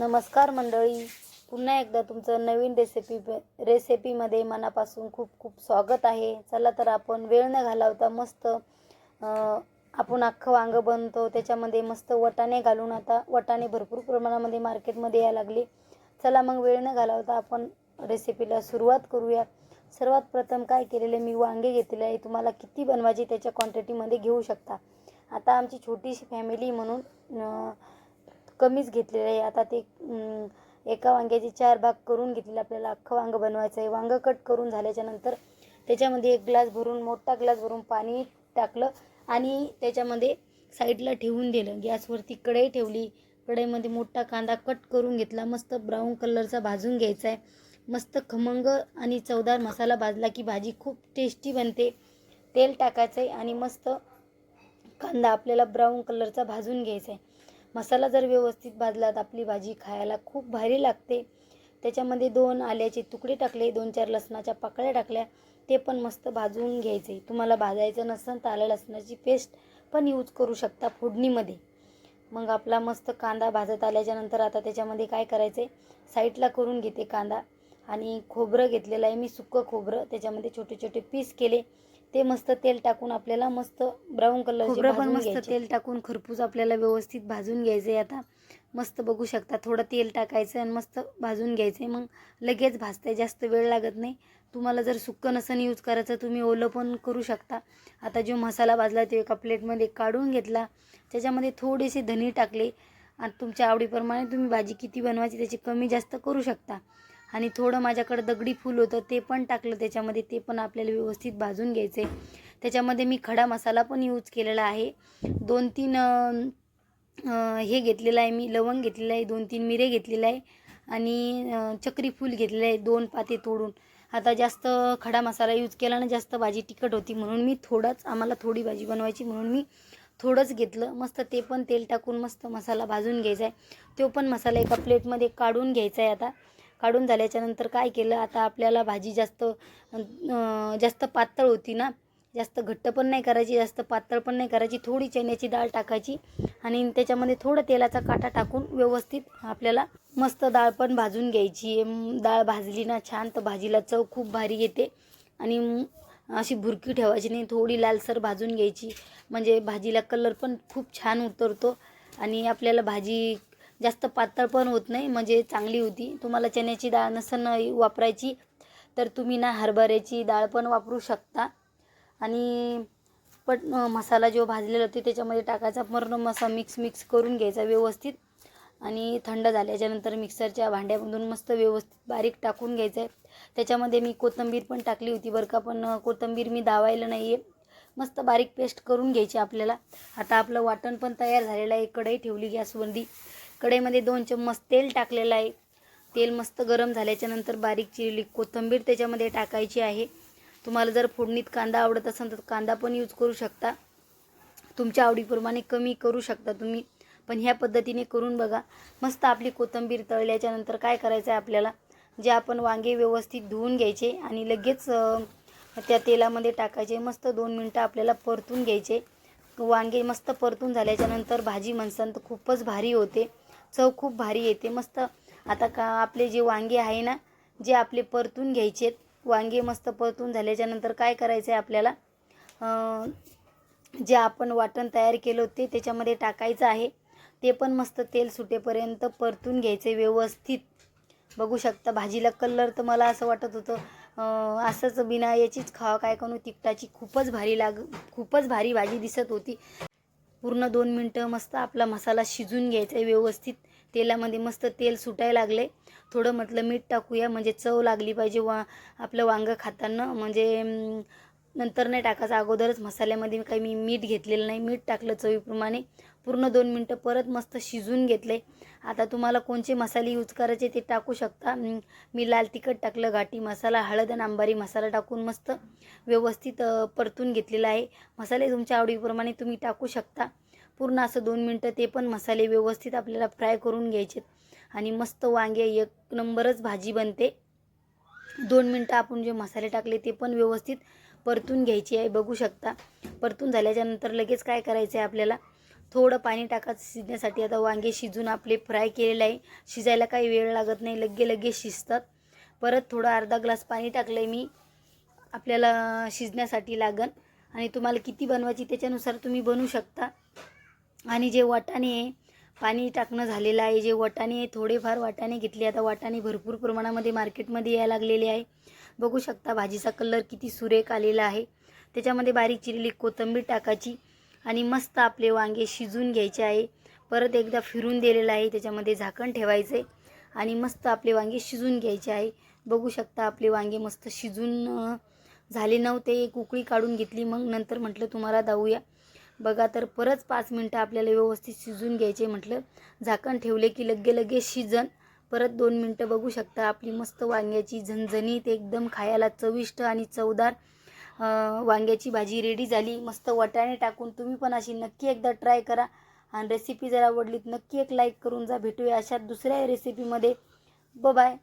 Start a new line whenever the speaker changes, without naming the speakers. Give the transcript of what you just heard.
नमस्कार मंडळी. पुन्हा एकदा तुमचं नवीन रेसिपी रेसिपीमध्ये मनापासून खूप खूप स्वागत आहे. चला तर आपण वेळ न घालवता मस्त आपण अख्खं वांगं बनतो. त्याच्यामध्ये मस्त वटाणे घालून आता वटाणे भरपूर प्रमाणामध्ये मार्केटमध्ये यायला लागले. चला मग वेळ न घालवता आपण रेसिपीला सुरुवात करूया. सर्वात प्रथम काय केलेले मी वांगे घेतलेले आहे. तुम्हाला किती बनवायचे त्याच्या क्वांटिटीमध्ये घेऊ शकता. आता आमची छोटीशी फॅमिली म्हणून कमीच घेतलेलं आहे. आता ते एका वांग्याचे चार भाग करून घेतलेले आपल्याला अख्खं वांगं बनवायचं आहे वांगं कट करून झाल्याच्यानंतर त्याच्यामध्ये एक ग्लास भरून मोठा ग्लास भरून पाणी टाकलं आणि त्याच्यामध्ये साईडला ठेवून दिलं. गॅसवरती कढई ठेवली. कढईमध्ये मोठा कांदा कट करून घेतला. मस्त ब्राऊन कलरचा भाजून घ्यायचा आहे मस्त खमंग आणि चवदार मसाला भाजला की भाजी खूप टेस्टी बनते. तेल टाकायचं आहे आणि मस्त कांदा आपल्याला ब्राऊन कलरचा भाजून घ्यायचा आहे मसाला जर व्यवस्थित भाजला तर आपली भाजी खायला खूप भारी लागते. त्याच्यामध्ये दोन आल्याचे तुकडे टाकले दोन चार लसणाच्या पाकळ्या टाकल्या ते पण मस्त भाजून घ्यायचे. तुम्हाला भाजायचं नसेल तर आलं लसणाची पेस्ट पण यूज करू शकता फोडणीमध्ये. मग आपला मस्त कांदा भाजत आल्याच्यानंतर आता त्याच्यामध्ये काय करायचं? आहे साईडला करून घेते कांदा. आणि खोबरं घेतलेलं आहे मी सुकं खोबरं. त्याच्यामध्ये छोटे छोटे पीस केले. ते मस्त तेल टाकून आपल्याला मस्त ब्राऊन कलर पण मस्त तेल टाकून खरपूस आपल्याला व्यवस्थित भाजून घ्यायचं आहे आता. मस्त बघू शकता थोडं तेल टाकायचं आणि मस्त भाजून घ्यायचं आहे मग लगेच भाजते जास्त वेळ लागत नाही. तुम्हाला जर सुक्कं नसन यूज करायचं तुम्ही ओलं पण करू शकता. आता जो मसाला भाजला तो एका प्लेटमध्ये काढून घेतला. त्याच्यामध्ये थोडेसे धने टाकले. आणि तुमच्या आवडीप्रमाणे तुम्ही भाजी किती बनवायची त्याची कमी जास्त करू शकता. आणि थोडं माझ्याकडं दगडी फूल होतं ते पण टाकलं त्याच्यामध्ये ते पण आपल्याला व्यवस्थित भाजून घ्यायचे त्याच्यामध्ये मी खडा मसाला पण यूज केलेला आहे. दोन तीन हे घेतलेलं आहे मी लवंग घेतलेलं आहे दोन तीन मिरे घेतलेलं आहे आणि चक्री फूल घेतलेलं आहे दोन पाते तोडून. आता जास्त खडा मसाला यूज केला ना जास्त भाजी तिखट होती म्हणून मी थोडाच आम्हाला थोडी भाजी बनवायची म्हणून मी थोडंच घेतलं. मस्त ते पण तेल टाकून मस्त मसाला भाजून घ्यायचा आहे तो पण मसाला एका प्लेटमध्ये काढून घ्यायचा आहे आता. काढून झाल्याच्यानंतर काय केलं आता आपल्याला भाजी जास्त जास्त पातळ होती ना जास्त घट्ट पण नाही करायची जास्त पातळ पण नाही करायची थोडी चण्याची डाळ टाकायची आणि त्याच्यामध्ये थोडं तेलाचा काटा टाकून व्यवस्थित आपल्याला मस्त डाळ पण भाजून घ्यायची. डाळ भाजली ना छान तर भाजीला चव खूप भारी येते आणि अशी भुरकी ठेवायची नाही थोडी लालसर भाजून घ्यायची. म्हणजे भाजीला कलर पण खूप छान उतरतो आणि आपल्याला भाजी जास्त पातळ पण होत नाही म्हणजे चांगली होती. तुम्हाला चण्याची डाळ नसन वापरायची तर तुम्ही ना हरभऱ्याची डाळ पण वापरू शकता. आणि पण मसाला जो भाजलेला होती त्याच्यामध्ये टाकायचा पूर्ण मसा मिक्स मिक्स करून घ्यायचा व्यवस्थित. आणि थंड झाल्याच्यानंतर मिक्सरच्या भांड्यामधून मस्त व्यवस्थित बारीक टाकून घ्यायचं आहे त्याच्यामध्ये मी कोथिंबीर पण टाकली होती बरं का पण कोथिंबीर मी दावायला नाही आहे मस्त बारीक पेस्ट करून घ्यायची आपल्याला. आता आपलं वाटण पण तयार झालेलं आहे. कढई ठेवली गॅसवरती. कढईमध्ये दोन चम्मच तेल टाकलेलं आहे. तेल मस्त गरम झाल्याच्यानंतर बारीक चिरली कोथिंबीर त्याच्यामध्ये टाकायची आहे. तुम्हाला जर फोडणीत कांदा आवडत असेल तर कांदा पण यूज करू शकता. तुमच्या आवडीप्रमाणे कमी करू शकता तुम्ही. पण ह्या पद्धतीने करून बघा. मस्त आपली कोथिंबीर तळल्याच्यानंतर काय करायचं आहे आपल्याला? जे आपण वांगे व्यवस्थित धुवून घ्यायचे आणि लगेच त्या तेलामध्ये टाकायचे. मस्त दोन मिनटं आपल्याला परतून घ्यायचे. वांगे मस्त परतून झाल्याच्यानंतर भाजी म्हणसान तर खूपच भारी होते. चव खूप भारी येते. मस्त आता का आपले जे वांगे आहे ना जे आपले परतून घ्यायचे वांगे मस्त परतून झाल्याच्यानंतर काय करायचं आहे आपल्याला जे आपण वाटण तयार केलं होते त्याच्यामध्ये टाकायचं आहे. ते पण मस्त तेल सुटेपर्यंत परतून घ्यायचे व्यवस्थित. बघू शकता भाजीला कलर तर मला असं वाटत होतं असंच बिना याचीच खावा काय करू? तिखटाची खूपच भारी लाग खूपच भारी भाजी दिसत होती. पूर्ण दोन मिनटं मस्त आपला मसाला शिजून घ्यायचा आहे व्यवस्थित. तेलामध्ये मस्त तेल सुटायला लागले थोडं म्हटलं मीठ टाकूया म्हणजे चव लागली पाहिजे वा आपलं वांगं खाताना. म्हणजे नंतर नाही टाकायचं. अगोदरच मसाल्यामध्ये काही मी मीठ घेतलेलं नाही. मीठ टाकलं चवीप्रमाणे. पूर्ण दोन मिनटं परत मस्त शिजून घेतले. आता तुम्हाला कोणते मसाले यूज करायचे ते टाकू शकता. मी लाल तिखट टाकलं घाटी मसाला हळद आणि आंबारी मसाला टाकून मस्त व्यवस्थित परतून घेतलेला आहे. मसाले तुमच्या आवडीप्रमाणे तुम्ही टाकू शकता. पूर्ण असं दोन मिनटं ते पण मसाले व्यवस्थित आपल्याला फ्राय करून घ्यायचे आणि मस्त वांगे एक नंबरच भाजी बनते. दोन मिनटं आपण जे मसाले टाकले ते पण व्यवस्थित परतून घ्यायची आहे बघू शकता. परतून झाल्याच्यानंतर लगेच काय करायचं आहे आपल्याला? थोडं पाणी टाकायचं शिजण्यासाठी. आता वांगे शिजून आपले फ्राय केलेले आहे. शिजायला काही वेळ लागत नाही. लगे लगे शिजतात. परत थोडं अर्धा ग्लास पाणी टाकलं आहे मी. आपल्याला शिजण्यासाठी लागन. आणि तुम्हाला किती बनवायची त्याच्यानुसार तुम्ही बनवू शकता. आणि जे वाटाणे आहे पाणी टाकणं झालेलं आहे. जे वाटाणे आहे थोडेफार वाटाणे घेतले. आता वाटाणे भरपूर प्रमाणामध्ये मार्केटमध्ये यायला लागलेले आहे. बघू शकता भाजीचा कलर किती सुरेख आलेला आहे. त्याच्यामध्ये बारीक चिरलेली कोथिंबीर टाकायची आणि मस्त आपले वांगे शिजून घ्यायचे आहे. परत एकदा फिरून दिलेलं आहे त्याच्यामध्ये झाकण ठेवायचं आहे आणि मस्त आपले वांगे शिजून घ्यायचे आहे. बघू शकता आपले वांगे मस्त शिजून झाले नव्हते एक उकळी काढून घेतली. मग नंतर म्हटलं तुम्हाला दाऊया. बघा तर परत पाच मिनटं आपल्याला व्यवस्थित शिजून घ्यायचे म्हटलं. झाकण ठेवले की लगे लगे शिजन. परत दोन मिनटं बघू शकता. आपली मस्त वांग्याची झणझणीत एकदम खायला चविष्ट आणि चवदार वांग्याची भाजी रेडी झाली. मस्त वटाणे टाकून तुम्ही पण अशी नक्की एकदा ट्राय करा. आणि रेसिपी जर आवडली तर नक्की एक लाईक करून जा. भेटूया अशा दुसऱ्या रेसिपीमध्ये ब बाय